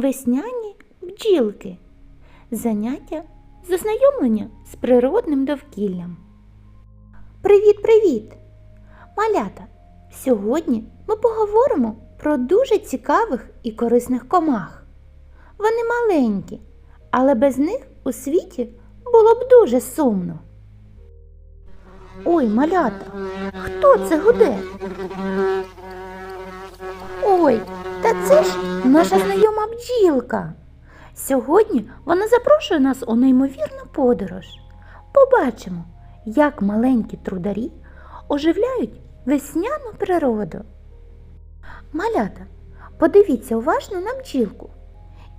Весняні бджілки. Заняття з ознайомлення з природним довкіллям. Привіт-привіт! Малята! Сьогодні ми поговоримо про дуже цікавих і корисних комах. Вони маленькі, але без них у світі було б дуже сумно. Ой, малята, хто це гуде? Ой, та це ж наша знайома бджілка. Сьогодні вона запрошує нас у неймовірну подорож. Побачимо, як маленькі трударі оживляють весняну природу. Малята, подивіться уважно на бджілку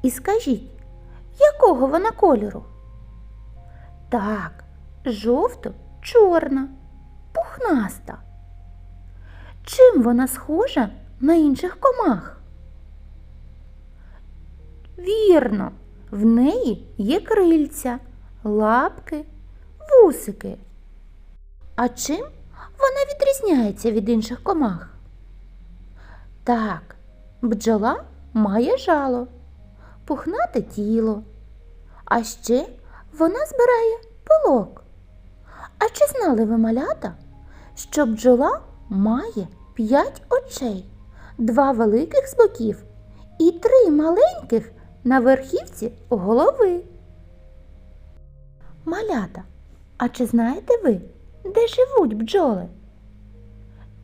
і скажіть, якого вона кольору? Так, жовто-чорна, пухнаста. Чим вона схожа на інших комах? Вірно, в неї є крильця, лапки, вусики. А чим вона відрізняється від інших комах? Так, бджола має жало, пухнате тіло, а ще вона збирає пилок. А чи знали ви малята, що бджола має п'ять очей, два великих з боків і три маленьких на верхівці голови? Малята, а чи знаєте ви, де живуть бджоли?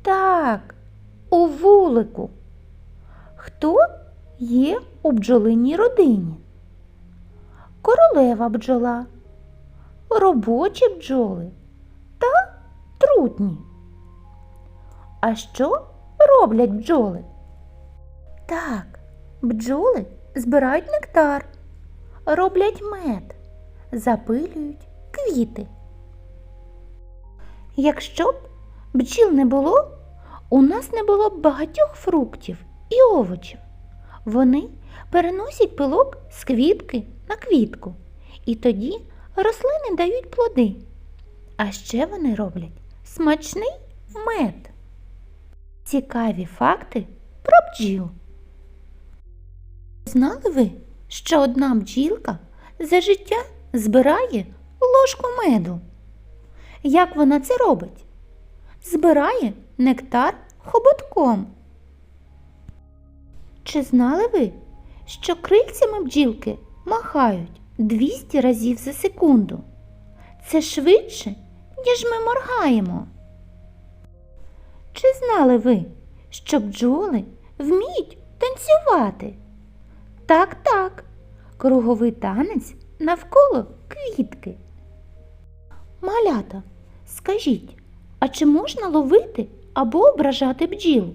Так, у вулику. Хто є у бджолиній родині? Королева бджола, робочі бджоли та трутні. А що роблять бджоли? Так, бджоли збирають нектар, роблять мед, запилюють квіти. Якщо б бджіл не було, у нас не було б багатьох фруктів і овочів. Вони переносять пилок з квітки на квітку, і тоді рослини дають плоди. А ще вони роблять смачний мед. Цікаві факти про бджіл. Знали ви, що одна бджілка за життя збирає ложку меду? Як вона це робить? Збирає нектар хоботком. Чи знали ви, що крильцями бджілки махають 200 разів за секунду? Це швидше, ніж ми моргаємо. Чи знали ви, що бджоли вміють танцювати? Так, так, круговий танець навколо квітки. Малята, скажіть, а чи можна ловити або ображати бджіл?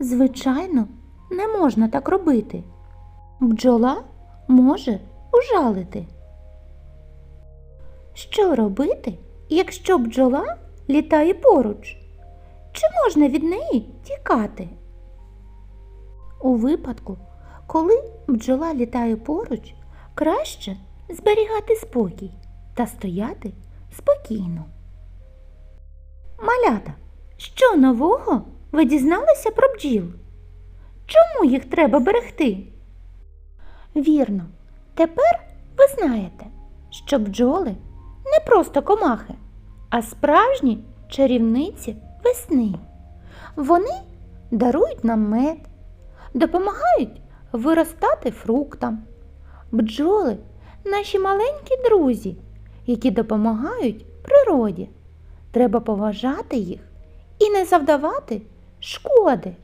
Звичайно, не можна так робити. Бджола може ужалити. Що робити, якщо бджола літає поруч? Чи можна від неї тікати? У випадку, коли бджола літає поруч, краще зберігати спокій та стояти спокійно. Малята, що нового ви дізналися про бджіл? Чому їх треба берегти? Вірно, тепер ви знаєте, що бджоли не просто комахи, а справжні чарівниці весни. Вони дарують нам мед, допомагають виростати фруктам. Бджоли наші маленькі друзі, які допомагають природі. Треба поважати їх і не завдавати шкоди.